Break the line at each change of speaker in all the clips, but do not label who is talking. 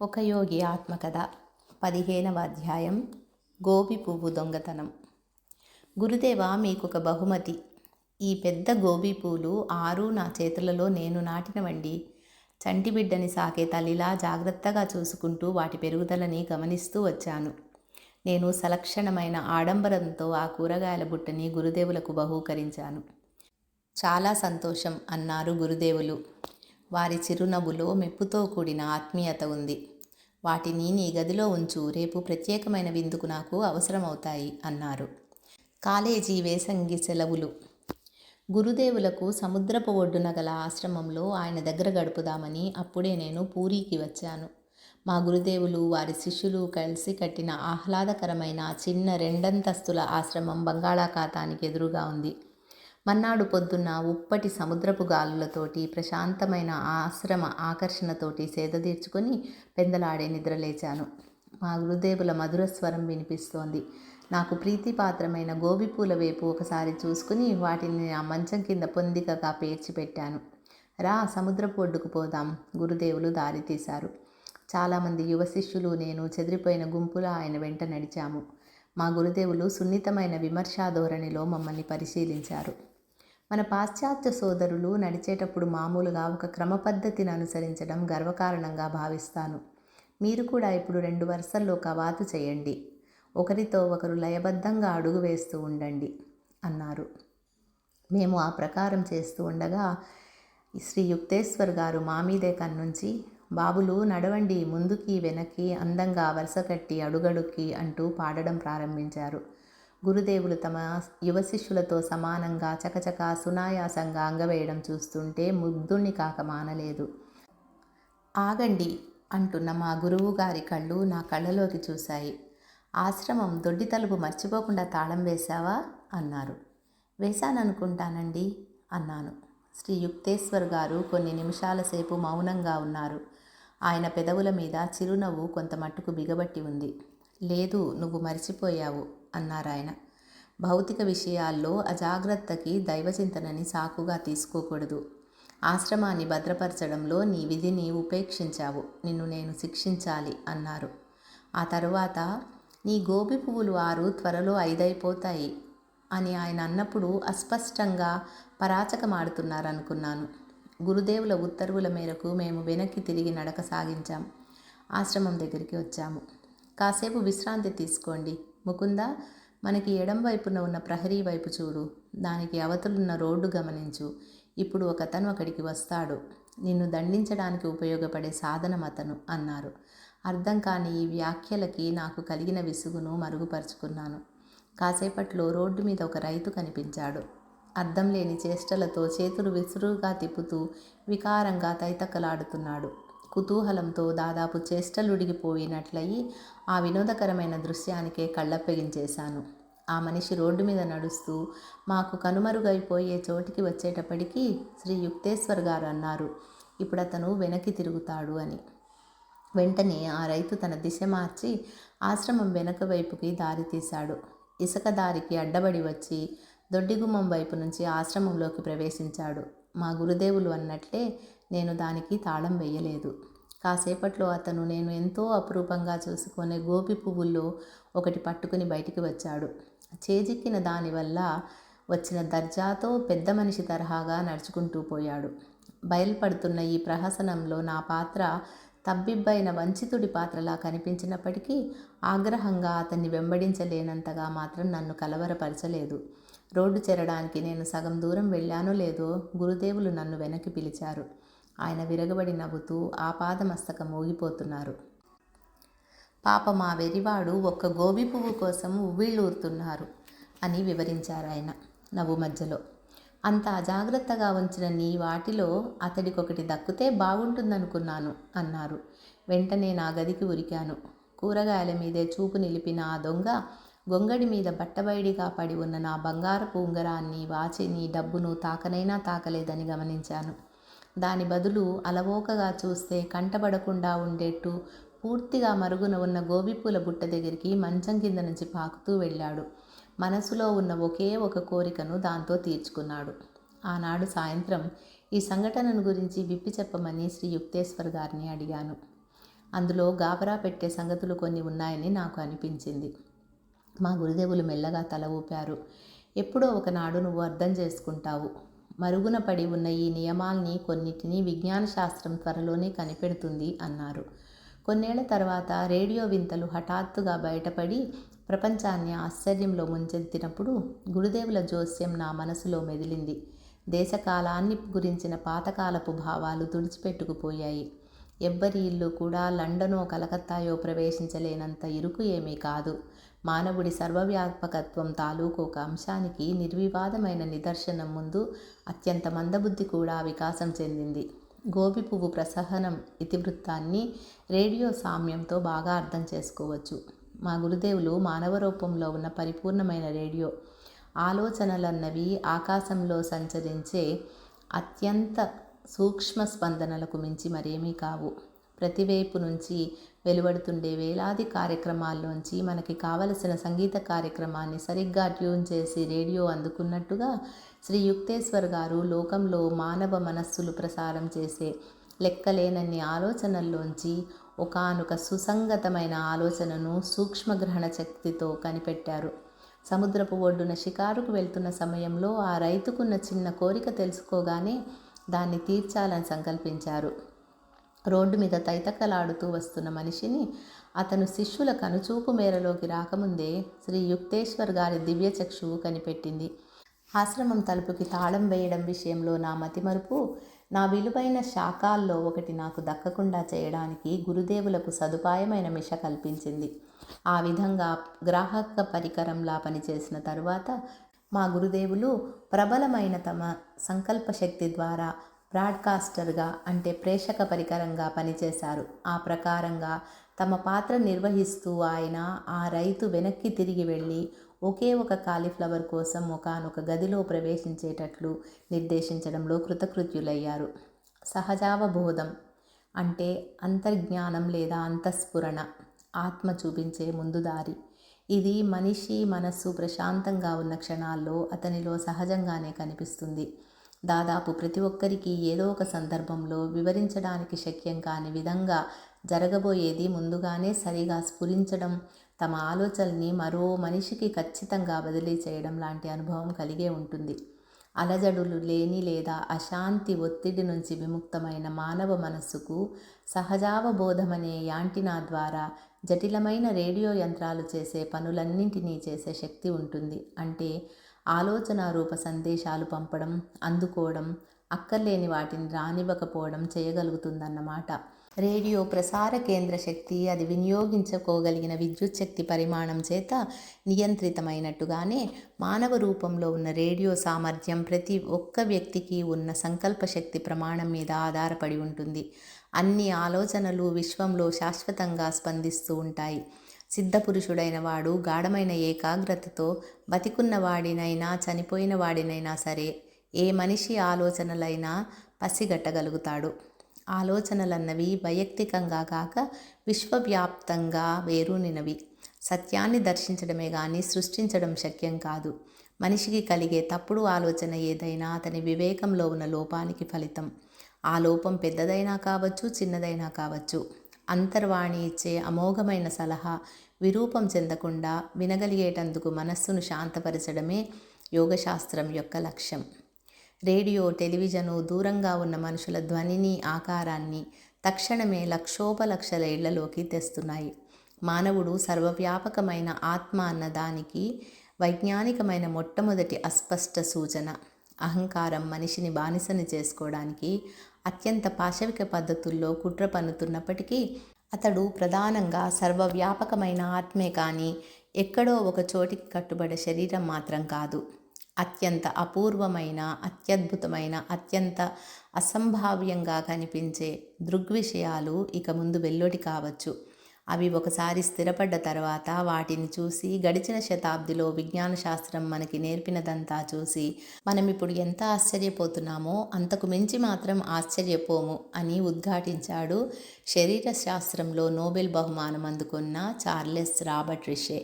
ఒక యోగి ఆత్మకథ పదిహేనవ అధ్యాయం గోబి పువ్వు దొంగతనం. గురుదేవ మీకొక బహుమతి. ఈ పెద్ద గోబీ పూలు ఆరు నా చేతులలో నేను నాటినవండి చంటిబిడ్డని సాకే తల్లిలా జాగ్రత్తగా చూసుకుంటూ వాటి పెరుగుదలని గమనిస్తూ వచ్చాను. నేను సలక్షణమైన ఆడంబరంతో ఆ కూరగాయల బుట్టని గురుదేవులకు బహూకరించాను. చాలా సంతోషం అన్నారు గురుదేవులు. వారి చిరునవ్వులో మెప్పుతో కూడిన ఆత్మీయత ఉంది. వాటిని నీ గదిలో ఉంచు రేపు ప్రత్యేకమైన విందుకు నాకు అవసరమవుతాయి అన్నారు. కాలేజీ వేసంగి సెలవులు. గురుదేవులకు సముద్రపు ఒడ్డున గల ఆశ్రమంలో ఆయన దగ్గర గడుపుదామని అప్పుడే నేను పూరికి వచ్చాను. మా గురుదేవులు వారి శిష్యులు కలిసి కట్టిన ఆహ్లాదకరమైన చిన్న రెండంతస్తుల ఆశ్రమం బంగాళాఖాతానికి ఎదురుగా ఉంది. మన్నాడు పొద్దున్న ఉప్పటి సముద్రపు గాలులతోటి ప్రశాంతమైన ఆశ్రమ ఆకర్షణతోటి సేద తీర్చుకొని పెందలాడే నిద్రలేచాను. మా గురుదేవుల మధుర స్వరం వినిపిస్తోంది. నాకు ప్రీతిపాత్రమైన గోబిపూల వైపు ఒకసారి చూసుకుని వాటిని ఆ మంచం కింద పొందికగా పేర్చి పెట్టాను రా సముద్రపు ఒడ్డుకు పోదాం గురుదేవులు దారి తీశారు. చాలామంది యువ శిష్యులు నేను చెదిరిపోయిన గుంపులా ఆయన వెంట నడిచాము. మా గురుదేవులు సున్నితమైన విమర్శా ధోరణిలో మమ్మల్ని పరిశీలించారు. మన పాశ్చాత్య సోదరులు నడిచేటప్పుడు మామూలుగా ఒక క్రమ పద్ధతిని అనుసరించడం గర్వకారణంగా భావిస్తాను. మీరు కూడా ఇప్పుడు రెండు వరుసల్లో కవాతు చేయండి. ఒకరితో ఒకరు లయబద్ధంగా అడుగు వేస్తూ ఉండండి అన్నారు. మేము ఆ ప్రకారం చేస్తూ ఉండగా శ్రీ యుక్తేశ్వర్ గారు మా మీదే కన్నుంచి బాబులు నడవండి ముందుకి వెనక్కి అందంగా వరుస కట్టి అడుగడుక్కి అంటూ పాడడం ప్రారంభించారు. గురుదేవులు తమ యువ శిష్యులతో సమానంగా చకచక సునాయాసంగా అంగవేయడం చూస్తుంటే ముగ్ధుణ్ణి కాక మానలేదు. ఆగండి అంటున్న మా గురువు గారి కళ్ళు నా కళ్ళలోకి చూశాయి. ఆశ్రమం దొడ్డి తలుపు మర్చిపోకుండా తాళం వేశావా? అన్నారు. వేశాననుకుంటానండి అన్నాను. శ్రీ యుక్తేశ్వర్ గారు కొన్ని నిమిషాల సేపు మౌనంగా ఉన్నారు. ఆయన పెదవుల మీద చిరునవ్వు కొంత మట్టుకు బిగబట్టి ఉంది. లేదు నువ్వు మర్చిపోయావు. అన్నారాయన భౌతిక విషయాల్లో అజాగ్రత్తకి దైవచింతనని సాకుగా తీసుకోకూడదు. ఆశ్రమాన్ని భద్రపరచడంలో నీ విధిని ఉపేక్షించావు. నిన్ను నేను శిక్షించాలి అన్నారు. ఆ తరువాత నీ గోబి పువ్వులు ఆరు త్వరలో ఐదైపోతాయి అని ఆయన అన్నప్పుడు అస్పష్టంగా పరాచకమాడుతున్నారనుకున్నాను. గురుదేవుల ఉత్తర్వుల మేరకు మేము వెనక్కి తిరిగి నడక సాగించాం. ఆశ్రమం దగ్గరికి వచ్చాము. కాసేపు విశ్రాంతి తీసుకోండి. ముకుంద మనకి ఎడం వైపున ఉన్న ప్రహరీ వైపు చూడు. దానికి అవతలున్న రోడ్డు గమనించు. ఇప్పుడు ఒకతను అక్కడికి వస్తాడు. నిన్ను దండించడానికి ఉపయోగపడే సాధనం అతను అన్నారు. అర్థం కాని ఈ వ్యాఖ్యలకి నాకు కలిగిన విసుగును మరుగుపరుచుకున్నాను. కాసేపట్లో రోడ్డు మీద ఒక రైతు కనిపించాడు. అర్థం లేని చేష్టలతో చేతులు విసురుగా తిప్పుతూ వికారంగా తైతక్కలాడుతున్నాడు కుతూహలంతో దాదాపు చేష్టలుడిగిపోయినట్లయి ఆ వినోదకరమైన దృశ్యానికే కళ్ళప్పగించేశాను. ఆ మనిషి రోడ్డు మీద నడుస్తూ మాకు కనుమరుగైపోయే చోటికి వచ్చేటప్పటికీ శ్రీ యుక్తేశ్వర్ గారు అన్నారు. ఇప్పుడు అతను వెనక్కి తిరుగుతాడు అని. వెంటనే ఆ రైతు తన దిశ మార్చి ఆశ్రమం వెనక వైపుకి దారి తీశాడు. ఇసుక దారికి అడ్డబడి వచ్చి దొడ్డిగుమ్మం వైపు నుంచి ఆశ్రమంలోకి ప్రవేశించాడు. మా గురుదేవులు అన్నట్లే నేను దానికి తాళం వేయలేదు. కాసేపట్లో అతను నేను ఎంతో అపురూపంగా చూసుకునే గోపి పువ్వుల్లో ఒకటి పట్టుకుని బయటికి వచ్చాడు. చేజిక్కిన దానివల్ల వచ్చిన దర్జాతో పెద్ద మనిషి తరహాగా నడుచుకుంటూ పోయాడు. బయలుపడుతున్న ఈ ప్రహసనంలో నా పాత్ర తబ్బిబ్బైన వంచితుడి పాత్రలా కనిపించినప్పటికీ ఆగ్రహంగా అతన్ని వెంబడించలేనంతగా మాత్రం నన్ను కలవరపరచలేదు. రోడ్డు చేరడానికి నేను సగం దూరం వెళ్ళానో లేదో గురుదేవులు నన్ను వెనక్కి పిలిచారు. ఆయన విరగబడి నవ్వుతూ ఆపాదమస్తకం మోగిపోతున్నారు. పాప మా వెరివాడు ఒక్క గోబి పువ్వు కోసం ఉవ్విళ్ళూరుతున్నారు అని వివరించారు ఆయన నవ్వు మధ్యలో. అంత అజాగ్రత్తగా ఉంచిన నీ వాటిలో అతడికొకటి దక్కితే బాగుంటుందనుకున్నాను అన్నారు. వెంటనే నా గదికి ఉరికాను. కూరగాయల మీదే చూపు నిలిపిన ఆ దొంగ గొంగడి మీద బట్టబయడిగా పడి ఉన్న నా బంగారపు ఉంగరాన్ని వాచిని డబ్బును తాకనైనా తాకలేదని గమనించాను. దాని బదులు అలవోకగా చూస్తే కంటబడకుండా ఉండేట్టు పూర్తిగా మరుగున ఉన్న గోబిపూల బుట్ట దగ్గరికి మంచం కింద నుంచి పాకుతూ వెళ్ళాడు. మనసులో ఉన్న ఒకే ఒక కోరికను దాంతో తీర్చుకున్నాడు. ఆనాడు సాయంత్రం ఈ సంఘటనను గురించి విప్పి చెప్పమని శ్రీ యుక్తేశ్వర్ గారిని అడిగాను. అందులో గాబరా పెట్టే సంగతులు కొన్ని ఉన్నాయని నాకు అనిపించింది. మా గురుదేవులు మెల్లగా తల ఊపారు. ఎప్పుడో ఒకనాడు నువ్వు అర్థం చేసుకుంటావు. మరుగున పడి ఉన్న ఈ నియమాల్ని కొన్నిటిని విజ్ఞాన శాస్త్రం త్వరలోనే కనిపెడుతుంది అన్నారు. కొన్నేళ్ళ తర్వాత రేడియో వింతలు హఠాత్తుగా బయటపడి ప్రపంచాన్ని ఆశ్చర్యంలో ముంచెత్తినప్పుడు గురుదేవుల జోస్యం నా మనసులో మెదిలింది. దేశకాలాన్ని గురించిన పాతకాలపు భావాలు తుడిచిపెట్టుకుపోయాయి. ఎవ్వరి ఇల్లు కూడా లండనో కలకత్తాయో ప్రవేశించలేనంత ఇరుకు ఏమీ కాదు. మానవుడి సర్వవ్యాపకత్వం తాలూకు ఒక అంశానికి నిర్వివాదమైన నిదర్శనం ముందు అత్యంత మందబుద్ధి కూడా వికాసం చెందింది. గోబి పువ్వు ప్రసహనం ఇతివృత్తాన్ని రేడియో సామ్యంతో బాగా అర్థం చేసుకోవచ్చు. మా గురుదేవులు మానవ రూపంలో ఉన్న పరిపూర్ణమైన రేడియో ఆలోచనలన్నవి ఆకాశంలో సంచరించే అత్యంత సూక్ష్మ స్పందనలకు మించి మరేమీ కావు. ప్రతివైపు నుంచి వెలువడుతుండే వేలాది కార్యక్రమాల్లోంచి మనకి కావలసిన సంగీత కార్యక్రమాన్ని సరిగ్గా ట్యూన్ చేసి రేడియో అందుకున్నట్టుగా శ్రీ యుక్తేశ్వర్ గారు లోకంలో మానవ మనస్సులు ప్రసారం చేసే లెక్కలేనన్ని ఆలోచనల్లోంచి ఒకనొక సుసంగతమైన ఆలోచనను సూక్ష్మగ్రహణ శక్తితో కనిపెట్టారు. సముద్రపు ఒడ్డున షికారుకు వెళ్తున్న సమయంలో ఆ రైతుకున్న చిన్న కోరిక తెలుసుకోగానే దాన్ని తీర్చాలని సంకల్పించారు. రోడ్డు మీద తైతక్కలాడుతూ వస్తున్న మనిషిని అతను శిష్యుల కనుచూపు మేరలోకి రాకముందే శ్రీ యుక్తేశ్వర్ గారి దివ్య చక్షువు కనిపెట్టింది. ఆశ్రమం తలుపుకి తాళం వేయడం విషయంలో నా మతిమరుపు నా విలువైన శాఖాల్లో ఒకటి నాకు దక్కకుండా చేయడానికి గురుదేవులకు సదుపాయమైన మిష కల్పించింది. ఆ విధంగా గ్రాహక పరికరంలా పనిచేసిన తరువాత మా గురుదేవులు ప్రబలమైన తమ సంకల్ప శక్తి ద్వారా బ్రాడ్కాస్టర్గా అంటే ప్రేక్షక పరికరంగా పనిచేశారు. ఆ ప్రకారంగా తమ పాత్ర నిర్వహిస్తూ ఆయన ఆ రైతు వెనక్కి తిరిగి వెళ్ళి ఒకే ఒక కాలీఫ్లవర్ కోసం ఒకనొక గదిలో ప్రవేశించేటట్లు నిర్దేశించడంలో కృతకృత్యులయ్యారు. సహజావబోధం అంటే అంతర్జ్ఞానం లేదా అంతఃస్ఫురణ ఆత్మ చూపించే ముందుదారి ఇది మనిషి మనస్సు ప్రశాంతంగా ఉన్న క్షణాల్లో అతనిలో సహజంగానే కనిపిస్తుంది. దాదాపు ప్రతి ఒక్కరికి ఏదో ఒక సందర్భంలో వివరించడానికి శక్యం కాని విధంగా జరగబోయేది ముందుగానే సరిగా స్ఫురించడం తమ ఆలోచనల్ని మరో మనిషికి ఖచ్చితంగా బదిలీ చేయడం లాంటి అనుభవం కలిగే ఉంటుంది. అలజడులు లేని లేదా అశాంతి ఒత్తిడి నుంచి విముక్తమైన మానవ మనస్సుకు సహజావబోధమనే యాంటినా ద్వారా జటిలమైన రేడియో యంత్రాలు చేసే పనులన్నింటినీ చేసే శక్తి ఉంటుంది. అంటే ఆలోచన రూప సందేశాలు పంపడం అందుకోవడం అక్కర్లేని వాటిని రానివ్వకపోవడం చేయగలుగుతుందన్నమాట. రేడియో ప్రసార కేంద్ర శక్తి అది వినియోగించుకోగలిగిన విద్యుత్ శక్తి పరిమాణం చేత నియంత్రితమైనట్టుగానే మానవ రూపంలో ఉన్న రేడియో సామర్థ్యం ప్రతి ఒక్క వ్యక్తికి ఉన్న సంకల్ప శక్తి ప్రమాణం మీద ఆధారపడి ఉంటుంది. అన్ని ఆలోచనలు విశ్వంలో శాశ్వతంగా స్పందిస్తూ ఉంటాయి. సిద్ధపురుషుడైన వాడు గాఢమైన ఏకాగ్రతతో బతికున్న వాడినైనా చనిపోయిన వాడినైనా సరే ఏ మనిషి ఆలోచనలైనా పసిగట్టగలుగుతాడు. ఆలోచనలన్నవి వైయక్తికంగా కాక విశ్వవ్యాప్తంగా వేరూనినవి. సత్యాన్ని దర్శించడమే కానీ సృష్టించడం శక్యం కాదు. మనిషికి కలిగే తప్పుడు ఆలోచన ఏదైనా అతని వివేకంలో ఉన్న లోపానికి ఫలితం. ఆ లోపం పెద్దదైనా కావచ్చు చిన్నదైనా కావచ్చు. అంతర్వాణి ఇచ్చే అమోఘమైన సలహా విరూపం చెందకుండా వినగలిగేటందుకు మనస్సును శాంతపరచడమే యోగశాస్త్రం యొక్క లక్ష్యం. రేడియో టెలివిజను దూరంగా ఉన్న మనుషుల ధ్వనిని ఆకారాన్ని తక్షణమే లక్షోపలక్షల ఇళ్ళలోకి తెస్తున్నాయి. మానవుడు సర్వవ్యాపకమైన ఆత్మ అన్నదానికి వైజ్ఞానికమైన మొట్టమొదటి అస్పష్ట సూచన. అహంకారం మనిషిని బానిసని చేసుకోవడానికి అత్యంత పాశవిక పద్ధతుల్లో కుట్ర పన్నుతున్నప్పటికీ అతడు ప్రధానంగా సర్వవ్యాపకమైన ఆత్మే కానీ ఎక్కడో ఒక చోటికి కట్టుబడే శరీరం మాత్రం కాదు. అత్యంత అపూర్వమైన అత్యద్భుతమైన అత్యంత అసంభావ్యంగా కనిపించే దృగ్విషయాలు ఇక ముందు వెల్లోటి కావచ్చు. అవి ఒకసారి స్థిరపడ్డ తర్వాత వాటిని చూసి గడిచిన శతాబ్దిలో విజ్ఞాన శాస్త్రం మనకి నేర్పినదంతా చూసి మనం ఇప్పుడు ఎంత ఆశ్చర్యపోతున్నామో అంతకు మించి మాత్రం ఆశ్చర్యపోము అని ఉద్ఘాటించాడు శరీర శాస్త్రంలో నోబెల్ బహుమానం అందుకున్న చార్లెస్ రాబర్ట్ రిషే.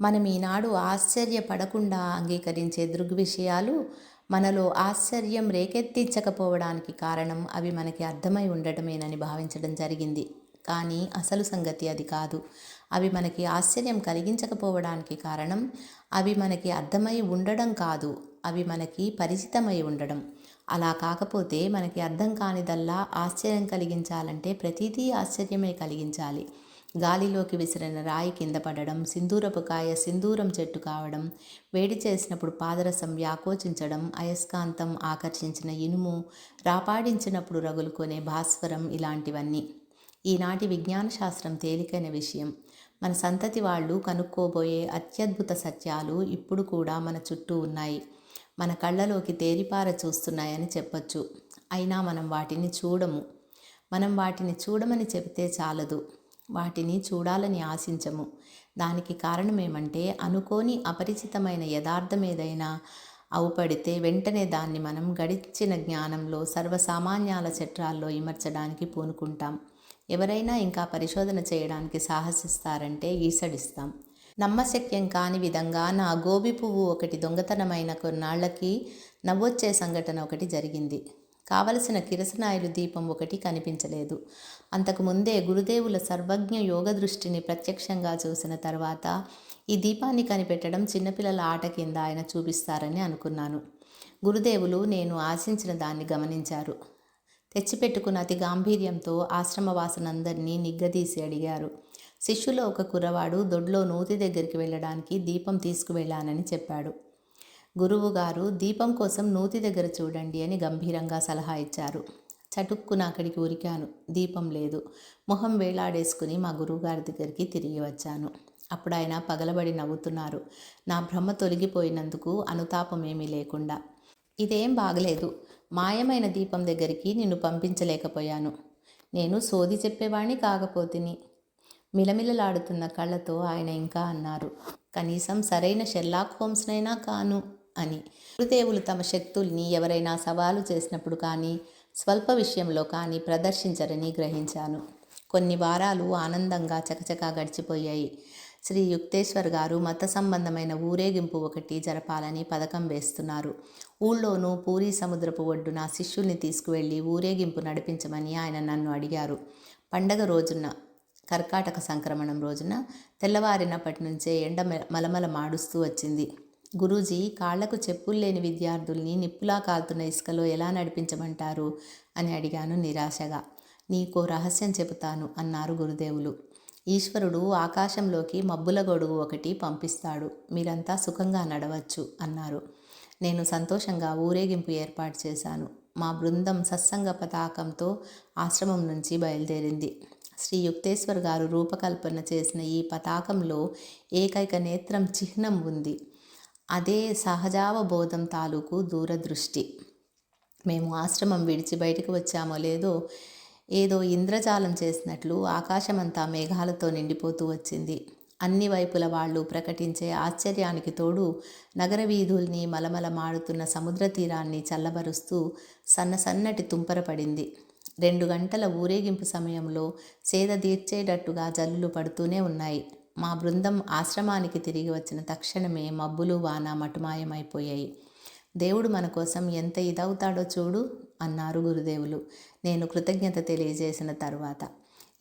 మనం ఈనాడు ఆశ్చర్యపడకుండా అంగీకరించే దృగ్విషయాలు మనలో ఆశ్చర్యం రేకెత్తించకపోవడానికి కారణం అవి మనకి అర్థమై ఉండటమేనని భావించడం జరిగింది. కానీ అసలు సంగతి అది కాదు. అవి మనకి ఆశ్చర్యం కలిగించకపోవడానికి కారణం అవి మనకి అర్థమై ఉండడం కాదు. అవి మనకి పరిచితమై ఉండడం. అలా కాకపోతే మనకి అర్థం కానిదల్లా ఆశ్చర్యం కలిగించాలంటే ప్రతిదీ ఆశ్చర్యమే కలిగించాలి. గాలిలోకి విసిరిన రాయి కింద పడడం సింధూరపు కాయ సింధూరం చెట్టు కావడం వేడి చేసినప్పుడు పాదరసం వ్యాకోచించడం అయస్కాంతం ఆకర్షించిన ఇనుము రాపాడించినప్పుడు రగులుకొనే భాస్వరం ఇలాంటివన్నీ. ఈనాటి విజ్ఞాన శాస్త్రం తేలికైన విషయం. మన సంతతి వాళ్ళు కనుక్కోబోయే అత్యద్భుత సత్యాలు ఇప్పుడు కూడా మన చుట్టూ ఉన్నాయి. మన కళ్ళలోకి తేరిపార చూస్తున్నాయని చెప్పొచ్చు. అయినా మనం వాటిని చూడము. మనం వాటిని చూడమని చెబితే చాలదు. వాటిని చూడాలని ఆశించము. దానికి కారణమేమంటే అనుకోని అపరిచితమైన యథార్థం ఏదైనా అవుపడితే వెంటనే దాన్ని మనం గడిచిన జ్ఞానంలో సర్వసామాన్యాల చట్రాల్లో ఇమర్చడానికి పూనుకుంటాం. ఎవరైనా ఇంకా పరిశోధన చేయడానికి సాహసిస్తారంటే ఈసడిస్తాం. నమ్మశక్యం కాని విధంగా నా గోబి పువ్వు ఒకటి దొంగతనమైన కొన్నాళ్ళకి నవ్వొచ్చే సంఘటన ఒకటి జరిగింది. కావలసిన కిరసనాయిలు దీపం ఒకటి కనిపించలేదు. అంతకుముందే గురుదేవుల సర్వజ్ఞ యోగ దృష్టిని ప్రత్యక్షంగా చూసిన తర్వాత ఈ దీపాన్ని కనిపెట్టడం చిన్నపిల్లల ఆట కింద ఆయన చూపిస్తారని అనుకున్నాను. గురుదేవులు నేను ఆశించిన దాన్ని గమనించారు. తెచ్చిపెట్టుకున్న అతి గాంభీర్యంతో ఆశ్రమవాసనందరినీ నిగ్గదీసి అడిగారు. శిష్యులో ఒక కుర్రవాడు దొడ్లో నూతి దగ్గరికి వెళ్ళడానికి దీపం తీసుకువెళ్ళానని చెప్పాడు. గురువుగారు దీపం కోసం నూతి దగ్గర చూడండి అని గంభీరంగా సలహా ఇచ్చారు. చటుక్కున అక్కడికి ఉరికాను. దీపం లేదు. మొహం వేలాడేసుకుని మా గురువుగారి దగ్గరికి తిరిగి వచ్చాను. అప్పుడు ఆయన పగలబడి నవ్వుతున్నారు. నా భ్రమ తొలగిపోయినందుకు అనుతాపం ఏమీ లేకుండా. ఇదేం బాగలేదు. మాయమైన దీపం దగ్గరికి నిన్ను పంపించలేకపోయాను. నేను సోది చెప్పేవాణ్ణి కాకపోతిని. మిలమిలలాడుతున్న కళ్ళతో ఆయన ఇంకా అన్నారు కనీసం సరైన షెర్లాక్ హోమ్స్నైనా కాను అని. గురుదేవులు తమ శక్తుల్ని ఎవరైనా సవాలు చేసినప్పుడు కానీ స్వల్ప విషయంలో కానీ ప్రదర్శించరని గ్రహించాను. కొన్ని వారాలు ఆనందంగా చకచకా గడిచిపోయాయి. శ్రీ యుక్తేశ్వర్ గారు మత సంబంధమైన ఊరేగింపు ఒకటి జరపాలని పథకం వేస్తున్నారు. ఊళ్ళోనూ పూరీ సముద్రపు ఒడ్డున శిష్యుల్ని తీసుకువెళ్ళి ఊరేగింపు నడిపించమని ఆయన నన్ను అడిగారు. పండగ రోజున కర్కాటక సంక్రమణం రోజున తెల్లవారినప్పటి నుంచే ఎండ మలమల మాడుస్తూ వచ్చింది. గురూజీ కాళ్ళకు చెప్పులు లేని విద్యార్థుల్ని నిప్పులా కాలుతున్న ఇసుకలో ఎలా నడిపించమంటారు? అని అడిగాను నిరాశగా. నీకో రహస్యం చెబుతాను అన్నారు గురుదేవులు. ఈశ్వరుడు ఆకాశంలోకి మబ్బుల గొడుగు ఒకటి పంపిస్తాడు. మీరంతా సుఖంగా నడవచ్చు అన్నారు. నేను సంతోషంగా ఊరేగింపు ఏర్పాటు చేశాను. మా బృందం సత్సంగ పతాకంతో ఆశ్రమం నుంచి బయలుదేరింది. శ్రీ యుక్తేశ్వర్ గారు రూపకల్పన చేసిన ఈ పతాకంలో ఏకైక నేత్రం చిహ్నం ఉంది. అదే సహజావబోధం తాలూకు దూరదృష్టి. మేము ఆశ్రమం విడిచి బయటకు వచ్చామో లేదో ఏదో ఇంద్రజాలం చేసినట్లు ఆకాశమంతా మేఘాలతో నిండిపోతూ వచ్చింది. అన్ని వైపుల వాళ్ళు ప్రకటించే ఆశ్చర్యానికి తోడు నగర వీధుల్ని మలమల మాడుతున్న సముద్ర తీరాన్ని చల్లబరుస్తూ సన్న సన్నటి తుంపరపడింది రెండు గంటల ఊరేగింపు సమయంలో సేద తీర్చేటట్టుగా జల్లులు పడుతూనే ఉన్నాయి. మా బృందం ఆశ్రమానికి తిరిగి వచ్చిన తక్షణమే మబ్బులు వాన మటుమాయమైపోయాయి. దేవుడు మన కోసం ఎంత ఇదవుతాడో చూడు అన్నారు గురుదేవులు. నేను కృతజ్ఞత తెలియజేసిన తర్వాత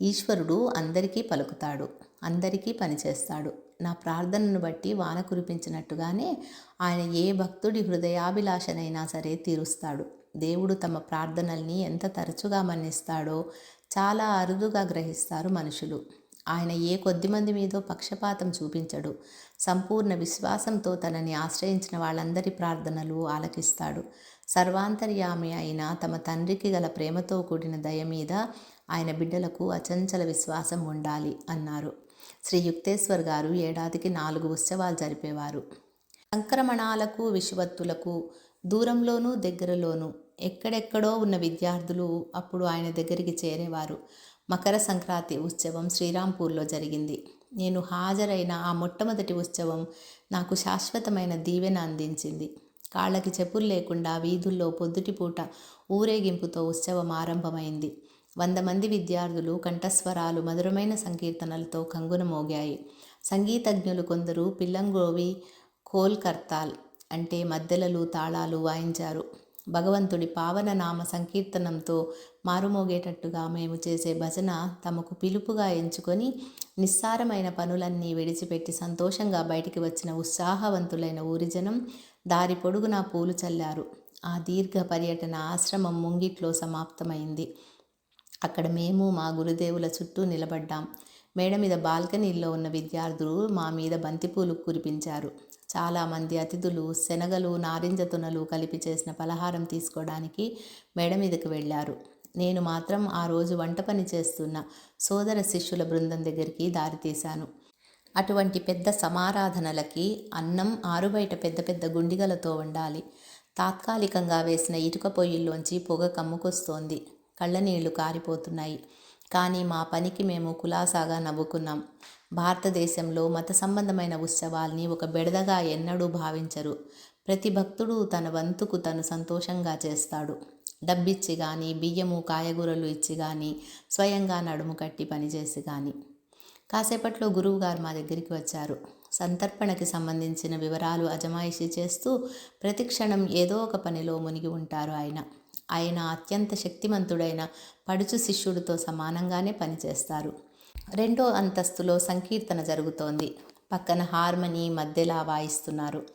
ఈశ్వరుడు అందరికీ పలుకుతాడు అందరికీ పనిచేస్తాడు నా ప్రార్థనను బట్టి వాన కురిపించినట్టుగానే ఆయన ఏ భక్తుడి హృదయాభిలాషనైనా సరే తీరుస్తాడు. దేవుడు తమ ప్రార్థనల్ని ఎంత తరచుగా మన్నిస్తాడో చాలా అరుదుగా గ్రహిస్తారు మనుషులు. ఆయన ఏ కొద్దిమంది మీదో పక్షపాతం చూపించడు. సంపూర్ణ విశ్వాసంతో తనని ఆశ్రయించిన వాళ్ళందరి ప్రార్థనలు ఆలకిస్తాడు. సర్వాంతర్యామి అయిన తమ తండ్రికి గల ప్రేమతో కూడిన దయ మీద ఆయన బిడ్డలకు అచంచల విశ్వాసం ఉండాలి అన్నారు. శ్రీ యుక్తేశ్వర్ గారు ఏడాదికి నాలుగు ఉత్సవాలు జరిపేవారు. సంక్రమణాలకు విషవత్తులకు దూరంలోనూ దగ్గరలోనూ ఎక్కడెక్కడో ఉన్న విద్యార్థులు అప్పుడు ఆయన దగ్గరికి చేరేవారు. మకర సంక్రాంతి ఉత్సవం శ్రీరాంపూర్లో జరిగింది. నేను హాజరైన ఆ మొట్టమొదటి ఉత్సవం నాకు శాశ్వతమైన దీవెన అందించింది. కాళ్ళకి చెప్పులు లేకుండా వీధుల్లో పొద్దుటిపూట ఊరేగింపుతో ఉత్సవం ఆరంభమైంది. వంద మంది విద్యార్థులు కంఠస్వరాలు మధురమైన సంకీర్తనలతో కంగున మోగాయి. సంగీతజ్ఞులు కొందరు పిల్లంగోవి కోల్కర్తాల్ అంటే మద్దెలలు తాళాలు వాయించారు. భగవంతుడి పావన నామ సంకీర్తనంతో మారుమోగేటట్టుగా మేము చేసే భజన తమకు పిలుపుగా ఎంచుకొని నిస్సారమైన పనులన్నీ విడిచిపెట్టి సంతోషంగా బయటికి వచ్చిన ఉత్సాహవంతులైన ఊరిజనం దారి పొడుగునా పూలు చల్లారు. ఆ దీర్ఘ పర్యటన ఆశ్రమం ముంగిట్లో సమాప్తమైంది. అక్కడ మేము మా గురుదేవుల చుట్టూ నిలబడ్డాం. మేడ మీద బాల్కనీల్లో ఉన్న విద్యార్థులు మా మీద బంతిపూలు కురిపించారు. చాలామంది అతిథులు శనగలు నారింజ తునలు కలిపి చేసిన పలహారం తీసుకోవడానికి మేడ మీదకి వెళ్ళారు. నేను మాత్రం ఆ రోజు వంట పని చేస్తున్న సోదర శిష్యుల బృందం దగ్గరికి దారితీశాను. అటువంటి పెద్ద సమారాధనలకి అన్నం ఆరుబయట పెద్ద పెద్ద గుండిగలతో ఉండాలి తాత్కాలికంగా వేసిన ఇటుక పొయ్యిల్లోంచి పొగ కమ్ముకొస్తోంది. కళ్ళనీళ్ళు కారిపోతున్నాయి. కానీ మా పనికి మేము కులాసాగా నవ్వుకున్నాం. భారతదేశంలో మత సంబంధమైన ఉత్సవాల్ని ఒక బెడదగా ఎన్నడూ భావించరు. ప్రతి భక్తుడు తన వంతుకు తను సంతోషంగా చేస్తాడు. డబ్బిచ్చి కానీ బియ్యము కాయగూరలు ఇచ్చి కానీ స్వయంగా నడుము కట్టి పనిచేసి కానీ కాసేపట్లో గురువుగారు మా దగ్గరికి వచ్చారు. సంతర్పణకి సంబంధించిన వివరాలు అజమాయిషి చేస్తూ ప్రతిక్షణం ఏదో ఒక పనిలో మునిగి ఉంటారు ఆయన. ఆయన అత్యంత శక్తిమంతుడైన పడుచు శిష్యుడితో సమానంగానే పనిచేస్తారు రెండో అంతస్తులో సంకీర్తన జరుగుతోంది. పక్కన హార్మనీ మధ్యలా వాయిస్తున్నారు.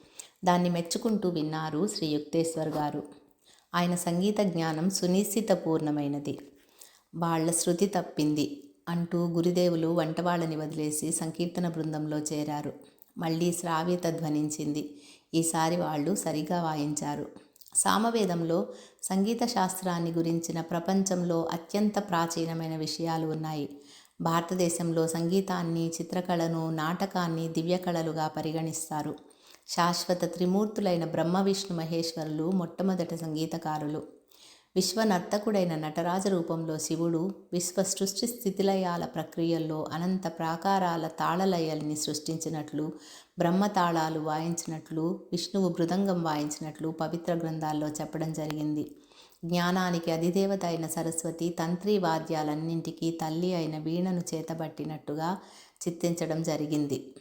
దాన్ని మెచ్చుకుంటూ విన్నారు శ్రీ యుక్తేశ్వర్ గారు. ఆయన సంగీత జ్ఞానం సునిశ్చితపూర్ణమైనది. వాళ్ళ శృతి తప్పింది అంటూ గురుదేవులు వంటవాళ్ళని వదిలేసి సంకీర్తన బృందంలో చేరారు. మళ్ళీ శ్రావ్యత ధ్వనించింది. ఈసారి వాళ్ళు సరిగా వాయించారు. సామవేదంలో సంగీత శాస్త్రాన్ని గురించిన ప్రపంచంలో అత్యంత ప్రాచీనమైన విషయాలు ఉన్నాయి. భారతదేశంలో సంగీతాన్ని చిత్రకళను నాటకాన్ని దివ్యకళలుగా పరిగణిస్తారు. శాశ్వత త్రిమూర్తులైన బ్రహ్మ విష్ణు మహేశ్వరులు మొట్టమొదటి సంగీతకారులు. విశ్వనర్తకుడైన నటరాజ రూపంలో శివుడు విశ్వ సృష్టి స్థితిలయాల ప్రక్రియల్లో అనంత ప్రాకారాల తాళలయాల్ని సృష్టించినట్లు బ్రహ్మ తాళాలు వాయించినట్లు విష్ణువు మృదంగం వాయించినట్లు పవిత్ర గ్రంథాల్లో చెప్పడం జరిగింది. జ్ఞానానికి అధిదేవత అయిన సరస్వతి తంత్రి వాద్యాలన్నింటికీ తల్లి అయిన వీణను చేతబట్టినట్టుగా చిత్తించడం జరిగింది.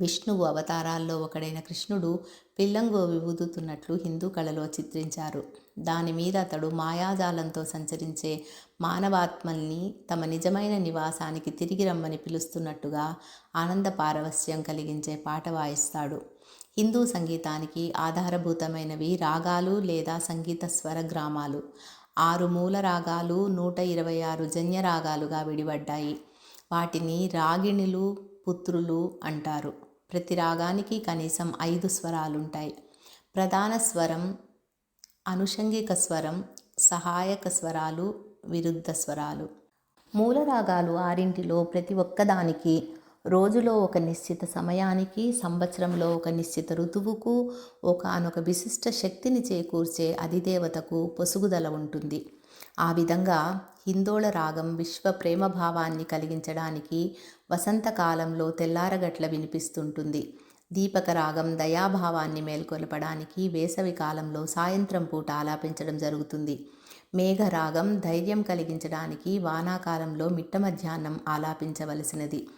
విష్ణువు అవతారాల్లో ఒకడైన కృష్ణుడు పిల్లంగో విభుదుతున్నట్లు హిందూ కళలో చిత్రించారు. దాని మీద అతడు మాయాజాలంతో సంచరించే మానవాత్మల్ని తమ నిజమైన నివాసానికి తిరిగి రమ్మని పిలుస్తున్నట్టుగా ఆనంద పారవస్యం కలిగించే పాట వాయిస్తాడు. హిందూ సంగీతానికి ఆధారభూతమైనవి రాగాలు లేదా సంగీత స్వర గ్రామాలు ఆరు మూల రాగాలు నూట ఇరవై ఆరు జన్య రాగాలుగా విడిపడ్డాయి. వాటిని రాగిణులు పుత్రులు అంటారు. ప్రతి రాగానికి కనీసం ఐదు స్వరాలుంటాయి. ప్రధాన స్వరం అనుషంగిక స్వరం సహాయక స్వరాలు విరుద్ధ స్వరాలు. మూల రాగాలు ఆరింటిలో ప్రతి ఒక్కదానికి రోజులో ఒక నిశ్చిత సమయానికి సంవత్సరంలో ఒక నిశ్చిత ఋతువుకు ఒకనొక విశిష్ట శక్తిని చేకూర్చే అధిదేవతకు పొసుగుదల ఉంటుంది. ఆ విధంగా హిందోళ రాగం విశ్వ ప్రేమ భావాన్ని కలిగించడానికి వసంతకాలంలో తెల్లారగట్ల వినిపిస్తుంటుంది. దీపక రాగం దయాభావాన్ని మేల్కొలపడానికి వేసవి కాలంలో సాయంత్రం పూట ఆలాపించడం జరుగుతుంది. మేఘరాగం ధైర్యం కలిగించడానికి వానాకాలంలో మిట్ట మధ్యాహ్నం ఆలాపించవలసినది.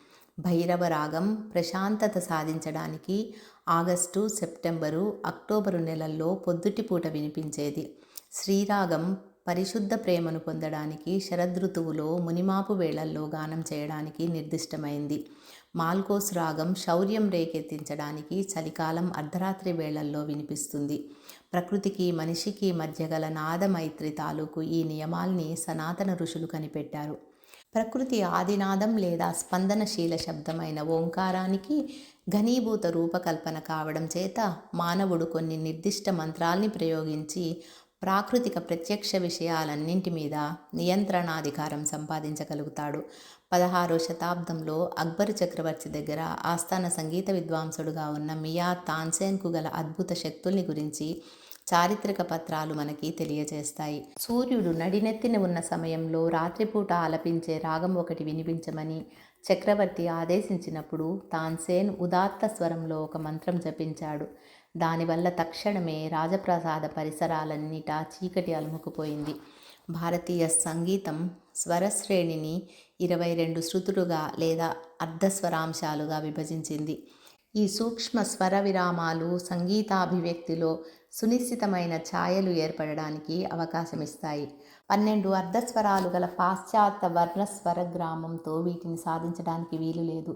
భైరవ రాగం ప్రశాంతత సాధించడానికి ఆగస్టు సెప్టెంబరు అక్టోబరు నెలల్లో పొద్దుటిపూట వినిపించేది. శ్రీరాగం పరిశుద్ధ ప్రేమను పొందడానికి శరదృతువులో మునిమాపు వేళల్లో గానం చేయడానికి నిర్దిష్టమైంది. మాల్కోస్ రాగం శౌర్యం రేకెత్తించడానికి చలికాలం అర్ధరాత్రి వేళల్లో వినిపిస్తుంది. ప్రకృతికి మనిషికి మధ్య గల నాదమైత్రి తాలూకు ఈ నియమాల్ని సనాతన ఋషులు కనిపెట్టారు. ప్రకృతి ఆదినాదం లేదా స్పందనశీల శబ్దమైన ఓంకారానికి ఘనీభూత రూపకల్పన కావడం చేత మానవుడు కొన్ని నిర్దిష్ట మంత్రాల్ని ప్రయోగించి ప్రాకృతిక ప్రత్యక్ష విషయాలన్నింటి మీద నియంత్రణాధికారం సంపాదించగలుగుతాడు. పదహారో శతాబ్దంలో అక్బర్ చక్రవర్తి దగ్గర ఆస్థాన సంగీత విద్వాంసుడుగా ఉన్న మియా తాన్సేన్కు గల అద్భుత శక్తుల్ని గురించి చారిత్రక పత్రాలు మనకి తెలియజేస్తాయి. సూర్యుడు నడినెత్తిన ఉన్న సమయంలో రాత్రిపూట ఆలపించే రాగం ఒకటి వినిపించమని చక్రవర్తి ఆదేశించినప్పుడు తాన్సేన్ ఉదాత్త స్వరంలో ఒక మంత్రం జపించాడు. దానివల్ల తక్షణమే రాజప్రసాద పరిసరాలన్నిటా చీకటి అలుముకుపోయింది. భారతీయ సంగీతం స్వరశ్రేణిని ఇరవై రెండు శృతులుగా లేదా అర్ధస్వరాంశాలుగా విభజించింది. ఈ సూక్ష్మ స్వర విరామాలు సంగీతాభివ్యక్తిలో సునిశ్చితమైన ఛాయలు ఏర్పడడానికి అవకాశమిస్తాయి. పన్నెండు అర్ధస్వరాలు గల పాశ్చాత్య వర్ణస్వర గ్రామంతో వీటిని సాధించడానికి వీలు లేదు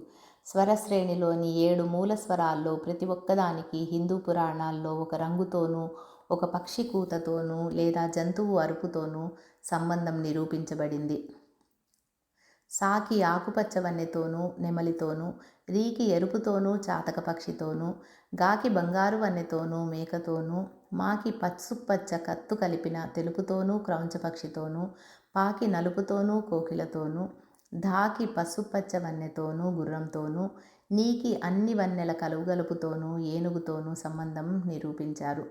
స్వర శ్రేణిలోని ఏడు మూల స్వరాల్లో ప్రతి ఒక్కదానికి హిందూ పురాణాల్లో ఒక రంగుతోనూ ఒక పక్షి కూతతోనూ లేదా జంతువు అరుపుతోనూ సంబంధం నిరూపించబడింది. సాకి ఆకుపచ్చ వన్నెతోనూ నెమలితోనూ రీకి ఎరుపుతోనూ చాతక పక్షితోనూ గాకి బంగారు వన్నెతోనూ మేకతోనూ మాకి పచ్చుపచ్చ కత్తు కలిపిన తెలుపుతోనూ క్రౌంచ పక్షితోనూ పాకి నలుపుతోనూ కోకిలతోనూ ధాకి పసుపచ్చ వన్నెతోనూ గుర్రంతోనూ నీకి అన్ని వన్నెల కలుగలుపుతోనూ ఏనుగుతోనూ సంబంధం నిరూపించారు.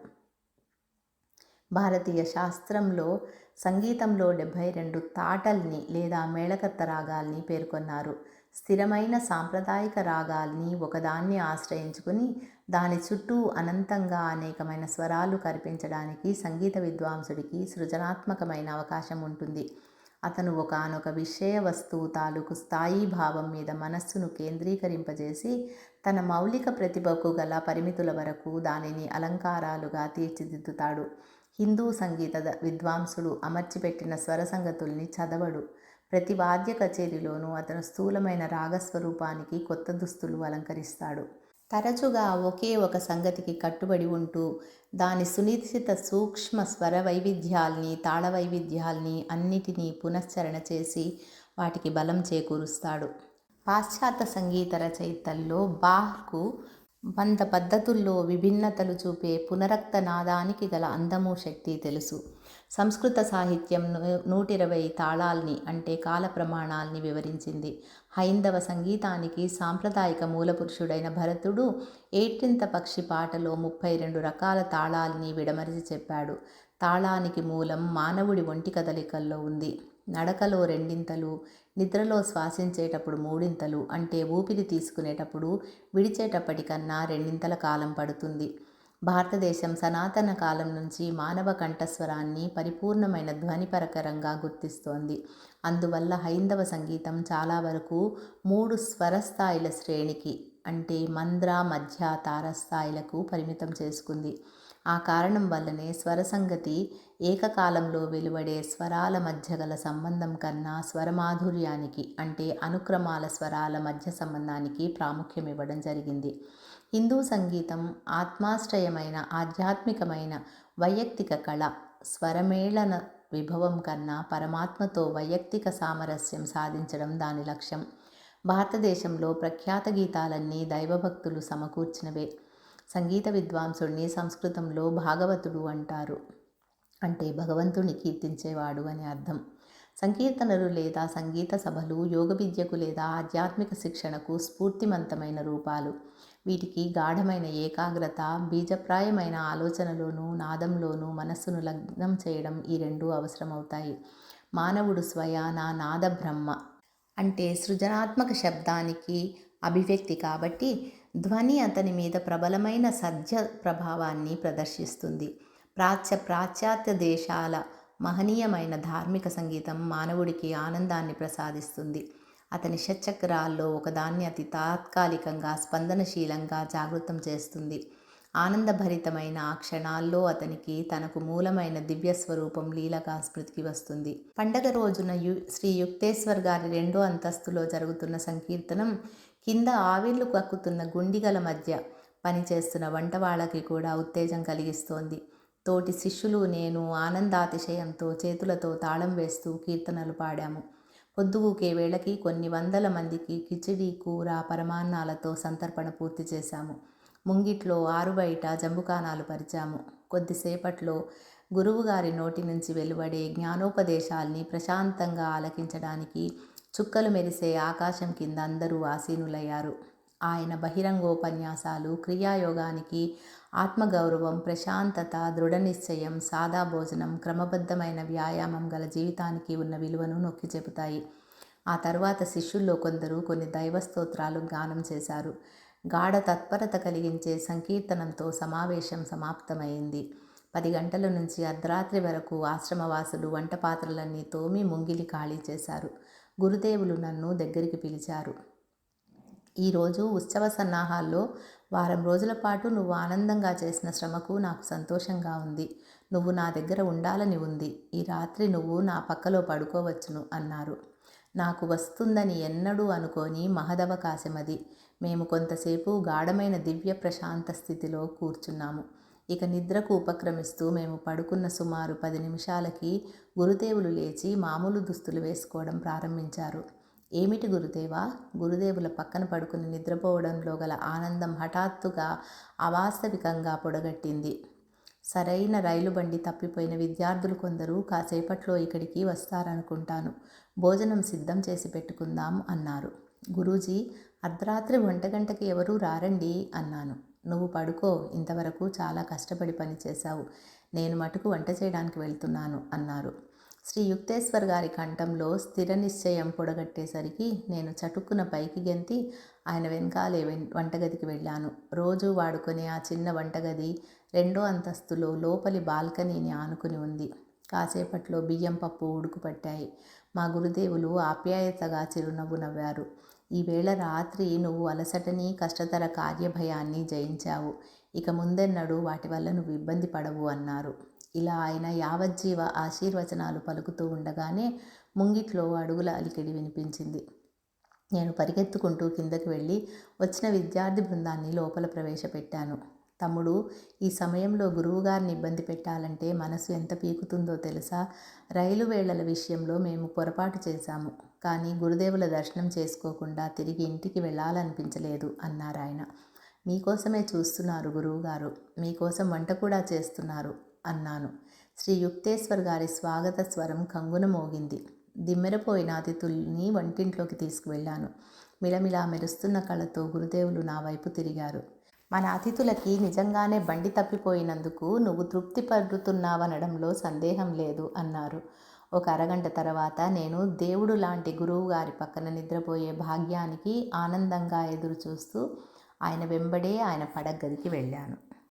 భారతీయ శాస్త్రంలో సంగీతంలో డెబ్భై రెండు తాటల్ని లేదా మేళకత్త రాగాల్ని పేర్కొన్నారు. స్థిరమైన సాంప్రదాయిక రాగాల్ని ఒకదాన్ని ఆశ్రయించుకుని దాని చుట్టూ అనంతంగా అనేకమైన స్వరాలు కనిపించడానికి సంగీత విద్వాంసుడికి సృజనాత్మకమైన అవకాశం ఉంటుంది. అతను ఒకనొక విషయ వస్తువు తాలూకు స్థాయి భావం మీద మనస్సును కేంద్రీకరింపజేసి తన మౌలిక ప్రతిభకు గల పరిమితుల వరకు దానిని అలంకారాలుగా తీర్చిదిద్దుతాడు. హిందూ సంగీత విద్వాంసుడు అమర్చిపెట్టిన స్వర సంగతుల్ని చదవడు. ప్రతి వాద్య కచేరీలోనూ అతను స్థూలమైన రాగస్వరూపానికి కొత్త దుస్తులు అలంకరిస్తాడు. తరచుగా ఒకే ఒక సంగతికి కట్టుబడి ఉంటూ దాని సునిశ్చిత సూక్ష్మ స్వర వైవిధ్యాల్ని తాళ వైవిధ్యాల్ని అన్నిటినీ పునశ్చరణ చేసి వాటికి బలం చేకూరుస్తాడు. పాశ్చాత్య సంగీత రచయితల్లో బాహ్కు వంద పద్ధతుల్లో విభిన్నతలు చూపే పునరక్త నాదానికి గల అందము శక్తి తెలుసు. సంస్కృత సాహిత్యం నూటిరవై తాళాల్ని అంటే కాల ప్రమాణాల్ని వివరించింది. హైందవ సంగీతానికి సాంప్రదాయిక మూలపురుషుడైన భరతుడు ఏట్రింత పక్షి పాటలో ముప్పై రెండు రకాల తాళాల్ని విడమరిచి చెప్పాడు. తాళానికి మూలం మానవుడి ఒంటి కదలికల్లో ఉంది. నడకలో రెండింతలు నిద్రలో శ్వాసించేటప్పుడు మూడింతలు అంటే ఊపిరి తీసుకునేటప్పుడు విడిచేటప్పటికన్నా రెండింతల కాలం పడుతుంది. భారతదేశం సనాతన కాలం నుంచి మానవ కంఠస్వరాన్ని పరిపూర్ణమైన ధ్వనిపరకరంగా గుర్తిస్తోంది. అందువల్ల హైందవ సంగీతం చాలా వరకు మూడు స్వరస్థాయిల శ్రేణికి అంటే మంద్ర మధ్య తారస్థాయిలకు పరిమితం చేసుకుంది. ఆ కారణం వల్లనే స్వరసంగతి ఏకకాలంలో వెలువడే స్వరాల మధ్య గల సంబంధం కన్నా స్వరమాధుర్యానికి అంటే అనుక్రమాల స్వరాల మధ్య సంబంధానికి ప్రాముఖ్యం ఇవ్వడం జరిగింది. హిందూ సంగీతం ఆత్మాశ్రయమైన ఆధ్యాత్మికమైన వైయక్తిక కళ స్వరమేళన విభవం కన్నా పరమాత్మతో వైయక్తిక సామరస్యం సాధించడం దాని లక్ష్యం. భారతదేశంలో ప్రఖ్యాత గీతాలన్నీ దైవభక్తులు సమకూర్చినవే. సంగీత విద్వాంసుడిని సంస్కృతంలో భాగవతుడు అంటారు. అంటే భగవంతుని కీర్తించేవాడు అని అర్థం. సంకీర్తనలు లేదా సంగీత సభలు యోగ విద్యకు లేదా ఆధ్యాత్మిక శిక్షణకు స్ఫూర్తిమంతమైన రూపాలు. వీటికి గాఢమైన ఏకాగ్రత బీజప్రాయమైన ఆలోచనలోనూ నాదంలోనూ మనస్సును లగ్నం చేయడం ఈ రెండూ అవసరమవుతాయి. మానవుడు స్వయాన నాద బ్రహ్మ అంటే సృజనాత్మక శబ్దానికి అభివ్యక్తి కాబట్టి ధ్వని అతని మీద ప్రబలమైన సద్య ప్రభావాన్ని ప్రదర్శిస్తుంది. ప్రాచ్య ప్రాచ్యాత్య దేశాల మహనీయమైన ధార్మిక సంగీతం మానవుడికి ఆనందాన్ని ప్రసాదిస్తుంది. అతని షట్చక్రాల్లో ఒకదాన్ని అతి తాత్కాలికంగా స్పందనశీలంగా జాగృతం చేస్తుంది. ఆనందభరితమైన ఆ క్షణాల్లో అతనికి తనకు మూలమైన దివ్య స్వరూపం లీలగా స్మృతికి వస్తుంది. పండగ రోజున యు శ్రీ యుక్తేశ్వర్ గారి రెండో అంతస్తులో జరుగుతున్న సంకీర్తనం కింద ఆవిర్లు కక్కుతున్న గుండిగల మధ్య పనిచేస్తున్న వంటవాళ్ళకి కూడా ఉత్తేజం కలిగిస్తోంది. తోటి శిష్యులు నేను ఆనందాతిశయంతో చేతులతో తాళం వేస్తూ కీర్తనలు పాడాము. పొద్దుగూకే వేళకి కొన్ని వందల మందికి కిచిడి కూర పరమాన్నాలతో సంతర్పణ పూర్తి చేశాము. ముంగిట్లో ఆరు బయట జంబుకానాలు పరిచాము. కొద్దిసేపట్లో గురువుగారి నోటి నుంచి వెలువడే జ్ఞానోపదేశాల్ని ప్రశాంతంగా ఆలకించడానికి చుక్కలు మెరిసే ఆకాశం కింద అందరూ ఆసీనులయ్యారు. ఆయన బహిరంగోపన్యాసాలు క్రియాయోగానికి ఆత్మగౌరవం ప్రశాంతత దృఢ నిశ్చయం సాదా భోజనం క్రమబద్ధమైన వ్యాయామం గల జీవితానికి ఉన్న విలువను నొక్కి చెబుతాయి. ఆ తర్వాత శిష్యుల్లో కొందరు కొన్ని దైవ స్తోత్రాలు గానం చేశారు. గాఢ తత్పరత కలిగించే సంకీర్తనంతో సమావేశం సమాప్తమైంది. పది గంటల నుంచి అర్ధరాత్రి వరకు ఆశ్రమవాసులు వంట పాత్రలన్నీ తోమి ముంగిలి ఖాళీ చేశారు. గురుదేవులు నన్ను దగ్గరికి పిలిచారు. ఈరోజు ఉత్సవ సన్నాహాల్లో వారం రోజుల పాటు నువ్వు ఆనందంగా చేసిన శ్రమకు నాకు సంతోషంగా ఉంది. నువ్వు నా దగ్గర ఉండాలని ఉంది. ఈ రాత్రి నువ్వు నా పక్కలో పడుకోవచ్చును అన్నారు. నాకు వస్తుందని ఎన్నడూ అనుకోని మహదవకాశమది మేము కొంతసేపు గాఢమైన దివ్య ప్రశాంత స్థితిలో కూర్చున్నాము. ఇక నిద్రకు ఉపక్రమిస్తూ మేము పడుకున్న సుమారు పది నిమిషాలకి గురుదేవులు లేచి మామూలు దుస్తులు వేసుకోవడం ప్రారంభించారు. ఏమిటి గురుదేవా? గురుదేవుల పక్కన పడుకుని నిద్రపోవడంలో గల ఆనందం హఠాత్తుగా అవాస్తవికంగా పొడగట్టింది. సరైన రైలు బండి తప్పిపోయిన విద్యార్థులు కొందరు కాసేపట్లో ఇక్కడికి వస్తారనుకుంటాను. భోజనం సిద్ధం చేసి పెట్టుకుందాం అన్నారు. గురూజీ అర్ధరాత్రి ఒంట గంటకి ఎవరూ రారండి అన్నాను. నువ్వు పడుకో ఇంతవరకు చాలా కష్టపడి పనిచేశావు నేను మటుకు వంట చేయడానికి వెళ్తున్నాను అన్నారు. శ్రీ యుక్తేశ్వర్ గారి కంఠంలో స్థిర నిశ్చయం పొడగట్టేసరికి నేను చటుక్కున పైకి గెంతి ఆయన వెనకాలే వంటగదికి వెళ్ళాను. రోజు వాడుకునే ఆ చిన్న వంటగది రెండో అంతస్తులో లోపలి బాల్కనీని ఆనుకుని ఉంది. కాసేపట్లో బియ్యం పప్పు ఉడుకుపట్టాయి మా గురుదేవులు ఆప్యాయతగా చిరునవ్వు నవ్వారు. ఈవేళ రాత్రి నువ్వు అలసటని కష్టతర కార్యభయాన్ని జయించావు. ఇక ముందెన్నడూ వాటి వల్ల నువ్వు ఇబ్బంది పడవు అన్నారు. ఇలా ఆయన యావజ్జీవ ఆశీర్వచనాలు పలుకుతూ ఉండగానే ముంగిట్లో అడుగుల అలికిడి వినిపించింది. నేను పరిగెత్తుకుంటూ కిందకి వెళ్ళి వచ్చిన విద్యార్థి బృందాన్ని లోపల ప్రవేశపెట్టాను. తమ్ముడు ఈ సమయంలో గురువుగారిని ఇబ్బంది పెట్టాలంటే మనసు ఎంత పీకుతుందో తెలుసా? రైలు వేళల విషయంలో మేము పొరపాటు చేశాము. కానీ గురుదేవుల దర్శనం చేసుకోకుండా తిరిగి ఇంటికి వెళ్ళాలనిపించలేదు అన్నారు ఆయన మీకోసమే చూస్తున్నారు గురువుగారు. మీకోసం వంట కూడా చేస్తున్నారు. అన్నాను. శ్రీ యుక్తేశ్వర్ గారి స్వాగత స్వరం కంగున మోగింది. దిమ్మెరపోయిన అతిథుల్ని వంటింట్లోకి తీసుకువెళ్ళాను. మిలమిలా మెరుస్తున్న కళ్ళతో గురుదేవులు నా వైపు తిరిగారు. మన అతిథులకి నిజంగానే బండి తప్పిపోయినందుకు నువ్వు తృప్తి పడుతున్నావనడంలో సందేహం లేదు అన్నారు. ఒక అరగంట తర్వాత నేను దేవుడు లాంటి గురువు గారి పక్కన నిద్రపోయే భాగ్యానికి ఆనందంగా ఎదురు చూస్తూ ఆయన వెంబడే ఆయన పడగదికి వెళ్ళాను.